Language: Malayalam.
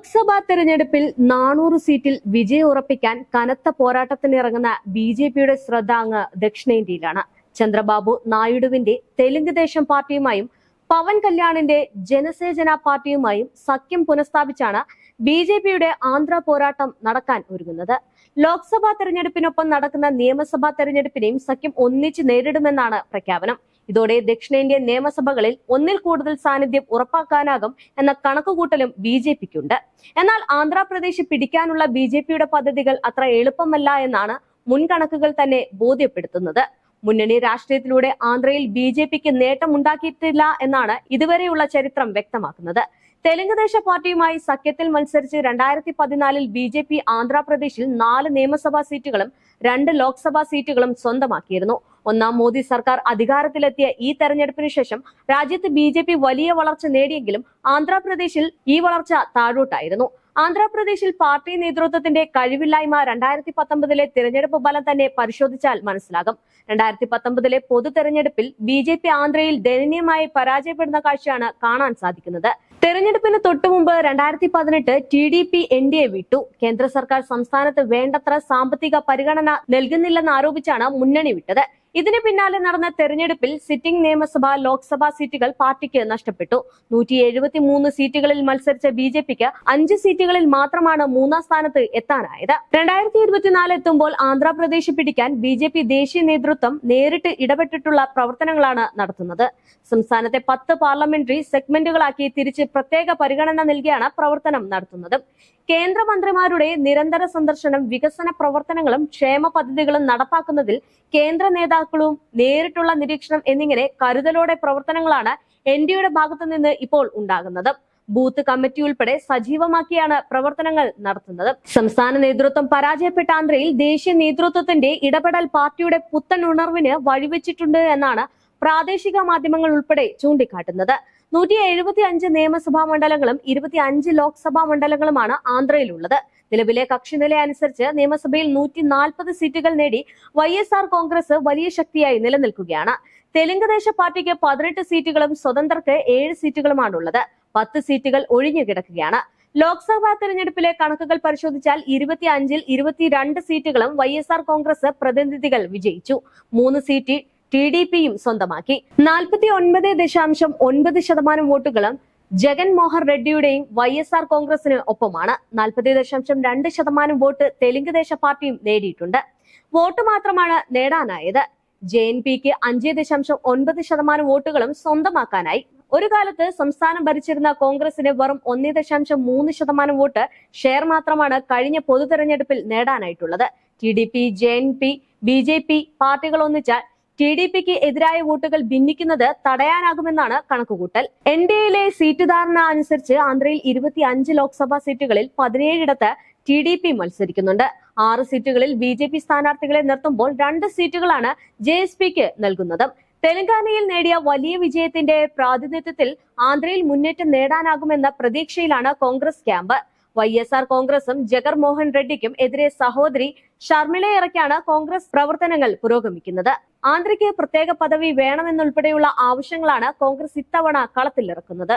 ലോക്സഭാ തെരഞ്ഞെടുപ്പിൽ നാനൂറ് സീറ്റിൽ വിജയം ഉറപ്പിക്കാൻ കനത്ത പോരാട്ടത്തിനിറങ്ങുന്ന ബി ജെ പിയുടെ ശ്രദ്ധ അങ്ങ് ദക്ഷിണേന്ത്യയിലാണ്. ചന്ദ്രബാബു നായിഡുവിന്റെ തെലുങ്ക് ദേശം പാർട്ടിയുമായും പവൻ കല്യാണിന്റെ ജനസേചന പാർട്ടിയുമായും സഖ്യം പുനഃസ്ഥാപിച്ചാണ് ബി ജെ പിയുടെ ആന്ധ്ര പോരാട്ടം നടക്കാൻ ഒരുങ്ങുന്നത്. ലോക്സഭാ തെരഞ്ഞെടുപ്പിനൊപ്പം നടക്കുന്ന നിയമസഭാ തെരഞ്ഞെടുപ്പിനെയും സഖ്യം ഒന്നിച്ച് നേരിടുമെന്നാണ് പ്രഖ്യാപനം. ഇതോടെ ദക്ഷിണേന്ത്യൻ നിയമസഭകളിൽ ഒന്നിൽ കൂടുതൽ സാന്നിധ്യം ഉറപ്പാക്കാനാകും എന്ന കണക്കുകൂട്ടലും ബി ജെ പിക്കുണ്ട്. എന്നാൽ ആന്ധ്രാപ്രദേശ് പിടിക്കാനുള്ള ബി ജെ പിയുടെ പദ്ധതികൾ അത്ര എളുപ്പമല്ല എന്നാണ് മുൻകണക്കുകൾ തന്നെ ബോധ്യപ്പെടുത്തുന്നത്. മുന്നണി രാഷ്ട്രീയത്തിലൂടെ ആന്ധ്രയിൽ ബി ജെ പിക്ക് നേട്ടമുണ്ടാക്കിയിട്ടില്ല എന്നാണ് ഇതുവരെയുള്ള ചരിത്രം വ്യക്തമാക്കുന്നത്. തെലുങ്ക് ദേശ പാർട്ടിയുമായി സഖ്യത്തിൽ മത്സരിച്ച് രണ്ടായിരത്തി പതിനാലിൽ ബി ജെ പി ആന്ധ്രാപ്രദേശിൽ നാല് നിയമസഭാ സീറ്റുകളും രണ്ട് ലോക്സഭാ സീറ്റുകളും സ്വന്തമാക്കിയിരുന്നു. ഒന്നാം മോദി സർക്കാർ അധികാരത്തിലെത്തിയ ഈ തെരഞ്ഞെടുപ്പിന് ശേഷം രാജ്യത്ത് ബി വലിയ വളർച്ച നേടിയെങ്കിലും ആന്ധ്രാപ്രദേശിൽ ഈ വളർച്ച താഴോട്ടായിരുന്നു. ആന്ധ്രാപ്രദേശിൽ പാർട്ടി നേതൃത്വത്തിന്റെ കഴിവില്ലായ്മ രണ്ടായിരത്തി പത്തൊമ്പതിലെ തിരഞ്ഞെടുപ്പ് ഫലം തന്നെ പരിശോധിച്ചാൽ മനസ്സിലാകും. രണ്ടായിരത്തി പത്തൊമ്പതിലെ പൊതു തെരഞ്ഞെടുപ്പിൽ ബി ജെ പി ആന്ധ്രയിൽ ദയനീയമായി പരാജയപ്പെടുന്ന കാഴ്ചയാണ് കാണാൻ സാധിക്കുന്നത്. തെരഞ്ഞെടുപ്പിന് തൊട്ടുമുമ്പ് രണ്ടായിരത്തി പതിനെട്ട് T D P N D A വിട്ടു. കേന്ദ്ര സർക്കാർ സംസ്ഥാനത്ത് വേണ്ടത്ര സാമ്പത്തിക പരിഗണന നൽകുന്നില്ലെന്ന് ആരോപിച്ചാണ് മുന്നണി വിട്ടത്. ഇതിന് പിന്നാലെ നടന്ന തെരഞ്ഞെടുപ്പിൽ സിറ്റിംഗ് നിയമസഭ ലോക്സഭാ സീറ്റുകൾ പാർട്ടിക്ക് നഷ്ടപ്പെട്ടു. നൂറ്റി എഴുപത്തി മൂന്ന് സീറ്റുകളിൽ മത്സരിച്ച ബി ജെ പിക്ക് അഞ്ച് സീറ്റുകളിൽ മാത്രമാണ് മൂന്നാം സ്ഥാനത്ത് എത്താനായത്. രണ്ടായിരത്തി ഇരുപത്തിനാല് എത്തുമ്പോൾ ആന്ധ്രാപ്രദേശ് പിടിക്കാൻ ബി ജെ പി ദേശീയ നേതൃത്വം നേരിട്ട് ഇടപെട്ടിട്ടുള്ള പ്രവർത്തനങ്ങളാണ് നടത്തുന്നത്. സംസ്ഥാനത്തെ പത്ത് പാർലമെന്ററി സെഗ്മെന്റുകളാക്കി തിരിച്ച് പ്രത്യേക പരിഗണന നൽകിയാണ് പ്രവർത്തനം നടത്തുന്നത്. കേന്ദ്രമന്ത്രിമാരുടെ നിരന്തര സന്ദർശനം വികസന പ്രവർത്തനങ്ങളും ക്ഷേമ പദ്ധതികളും നടപ്പാക്കുന്നതിൽ കേന്ദ്ര നേതാക്കളും നേരിട്ടുള്ള നിരീക്ഷണം എന്നിങ്ങനെ കരുതലോടെ പ്രവർത്തനങ്ങളാണ് എൻ ഡിയുടെ ഭാഗത്തു നിന്ന് ഇപ്പോൾ ഉണ്ടാകുന്നത്. ബൂത്ത് കമ്മിറ്റി ഉൾപ്പെടെ സജീവമാക്കിയാണ് പ്രവർത്തനങ്ങൾ നടത്തുന്നത്. സംസ്ഥാന നേതൃത്വം പരാജയപ്പെട്ട ആന്ധ്രയിൽ ദേശീയ നേതൃത്വത്തിന്റെ ഇടപെടൽ പാർട്ടിയുടെ പുത്തൻ ഉണർവിന് വഴിവെച്ചിട്ടുണ്ട് എന്നാണ് പ്രാദേശിക മാധ്യമങ്ങൾ ഉൾപ്പെടെ ചൂണ്ടിക്കാട്ടുന്നത്. നൂറ്റി എഴുപത്തി അഞ്ച് നിയമസഭാ മണ്ഡലങ്ങളും ഇരുപത്തി അഞ്ച് ലോക്സഭാ മണ്ഡലങ്ങളുമാണ് ആന്ധ്രയിലുള്ളത്. നിലവിലെ കക്ഷിനില അനുസരിച്ച് നിയമസഭയിൽ നൂറ്റി നാൽപ്പത് സീറ്റുകൾ നേടി വൈ എസ് ആർ കോൺഗ്രസ് വലിയ ശക്തിയായി നിലനിൽക്കുകയാണ്. തെലുങ്ക് ദേശ പാർട്ടിക്ക് പതിനെട്ട് സീറ്റുകളും സ്വതന്ത്രർക്ക് ഏഴ് സീറ്റുകളുമാണുള്ളത്. പത്ത് സീറ്റുകൾ ഒഴിഞ്ഞു കിടക്കുകയാണ്. ലോക്സഭാ തെരഞ്ഞെടുപ്പിലെ കണക്കുകൾ പരിശോധിച്ചാൽ ഇരുപത്തി അഞ്ചിൽ ഇരുപത്തിരണ്ട് സീറ്റുകളും വൈ എസ് ആർ കോൺഗ്രസ് പ്രതിനിധികൾ വിജയിച്ചു. മൂന്ന് സീറ്റ് ടി ഡി പിയും സ്വന്തമാക്കി. നാൽപ്പത്തി ഒൻപത് ദശാംശം ഒൻപത് ശതമാനം വോട്ടുകളും ജഗൻ മോഹൻ റെഡ്ഡിയുടെയും വൈ എസ് ആർ കോൺഗ്രസിന് ഒപ്പമാണ്. നാൽപ്പത്തി ദശാംശം രണ്ട് ശതമാനം വോട്ട് തെലുങ്ക് ദേശ പാർട്ടിയും നേടിയിട്ടുണ്ട്. വോട്ട് മാത്രമാണ് നേടാനായത്. ജെ എൻ പിക്ക് അഞ്ച് ദശാംശം ഒൻപത് ശതമാനം വോട്ടുകളും സ്വന്തമാക്കാനായി. ഒരു കാലത്ത് സംസ്ഥാനം ഭരിച്ചിരുന്ന കോൺഗ്രസിന് വെറും ഒന്ന് ദശാംശം മൂന്ന് ശതമാനം വോട്ട് ഷെയർ മാത്രമാണ് കഴിഞ്ഞ പൊതു തെരഞ്ഞെടുപ്പിൽ നേടാനായിട്ടുള്ളത്. T D P J N P B J P പാർട്ടികൾ ഒന്നിച്ചാൽ ടി ഡി പിക്ക് എതിരായ വോട്ടുകൾ ഭിന്നിക്കുന്നത് തടയാനാകുമെന്നാണ് കണക്കുകൂട്ടൽ. എൻ ഡി എയിലെ സീറ്റ് ധാരണ അനുസരിച്ച് ആന്ധ്രയിൽ ഇരുപത്തി അഞ്ച് ലോക്സഭാ സീറ്റുകളിൽ പതിനേഴിടത്ത് ടി ഡി പി മത്സരിക്കുന്നുണ്ട്. ആറ് സീറ്റുകളിൽ ബി ജെ പി സ്ഥാനാർത്ഥികളെ നിർത്തുമ്പോൾ രണ്ട് സീറ്റുകളാണ് ജെ എസ് പിക്ക് നൽകുന്നത്. തെലങ്കാനയിൽ നേടിയ വലിയ വിജയത്തിന്റെ പ്രാതിനിധ്യത്തിൽ ആന്ധ്രയിൽ മുന്നേറ്റം നേടാനാകുമെന്ന പ്രതീക്ഷയിലാണ് Congress camp. Y S R കോൺഗ്രസും ജഗർമോഹൻ റെഡ്ഡിക്കും എതിരെ സഹോദരി ഷർമിളയിറക്കാണ് കോൺഗ്രസ് പ്രവർത്തനങ്ങൾ പുരോഗമിക്കുന്നത്. ആന്ധ്രയ്ക്ക് പ്രത്യേക പദവി വേണമെന്നുൾപ്പെടെയുള്ള ആവശ്യങ്ങളാണ് കോൺഗ്രസ് ഇത്തവണ കളത്തിലിറക്കുന്നത്.